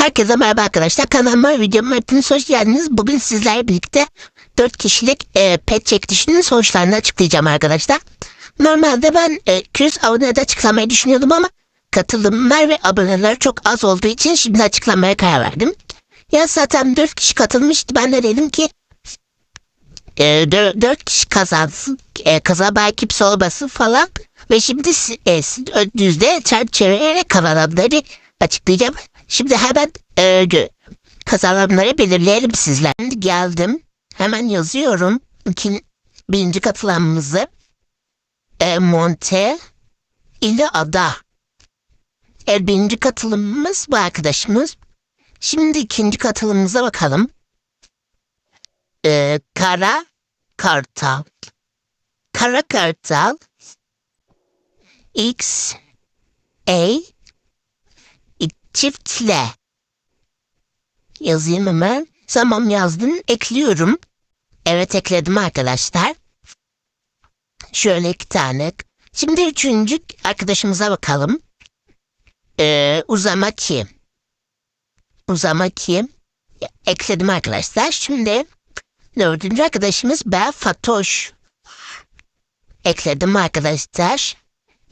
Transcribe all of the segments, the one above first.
Herkese merhaba arkadaşlar. Kanalıma videoma hepiniz hoş geldiniz. Bugün sizlerle birlikte 4 kişilik e, pet çekilişinin sonuçlarını açıklayacağım arkadaşlar. Normalde ben e, 200 abonede açıklamayı düşünüyordum ama katılımlar ve aboneler çok az olduğu için şimdi açıklamaya karar verdim. Ya zaten 4 kişi katılmıştı. Ben de dedim ki e, 4, kişi kazansın. E, kazanan kimse olmasın falan. Ve şimdi e, sizin önünüzde çerçeveleyerek kazananları açıklayacağım. Şimdi hemen e, kazananları belirleyelim sizler. Şimdi geldim. Hemen yazıyorum. İkin, birinci katılanımızı. E, Monte ile Ada. E, birinci katılımımız bu arkadaşımız. Şimdi ikinci katılımımıza bakalım. E, Kara Kartal. Kara Kartal X A çiftle yazayım hemen. Tamam yazdım. Ekliyorum. Evet ekledim arkadaşlar. Şöyle iki tane. Şimdi üçüncü arkadaşımıza bakalım. Ee, uzamaki. Uzamaki. Ekledim arkadaşlar. Şimdi dördüncü arkadaşımız Ben Fatoş. Ekledim arkadaşlar.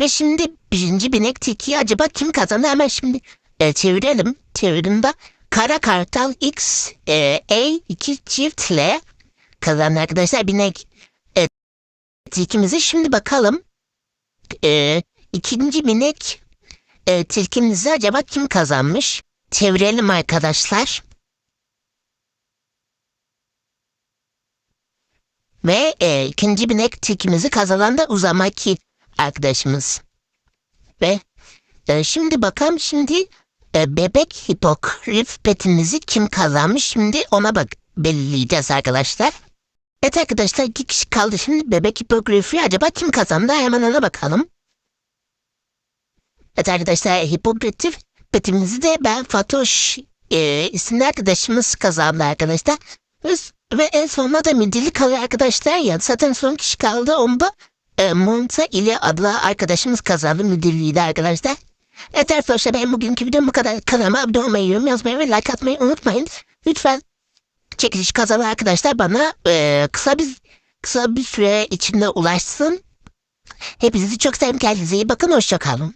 Ve şimdi birinci binek tilkiyi acaba kim kazandı hemen şimdi e, çevirelim. Çevirimde Kara Kartal X e, A 2 çiftle kazandı arkadaşlar. Binek e, tilkimizi şimdi bakalım. E, ikinci binek e, tilkimizi acaba kim kazanmış? Çevirelim arkadaşlar. Ve e, ikinci binek tilkimizi kazanan da Uzamaki arkadaşımız. Ve e, şimdi bakalım şimdi e, bebek hipogrif petimizi kim kazanmış şimdi ona bak belirleyeceğiz arkadaşlar. Evet arkadaşlar iki kişi kaldı şimdi bebek hipogrifi acaba kim kazandı hemen ona bakalım. Evet arkadaşlar hipogrif petimizi de ben Fatoş e, isimli arkadaşımız kazandı arkadaşlar. Ve, en sonunda da midilli kalıyor arkadaşlar ya zaten son kişi kaldı onda e, Monta ile adlı arkadaşımız kazandı de arkadaşlar. Evet arkadaşlar ben bugünkü videom bu kadar. Kanalıma abone olmayı, yorum yazmayı ve like atmayı unutmayın. Lütfen çekiliş kazanan arkadaşlar bana e, kısa bir kısa bir süre içinde ulaşsın. Hepinizi çok seviyorum. Kendinize iyi bakın. Hoşçakalın.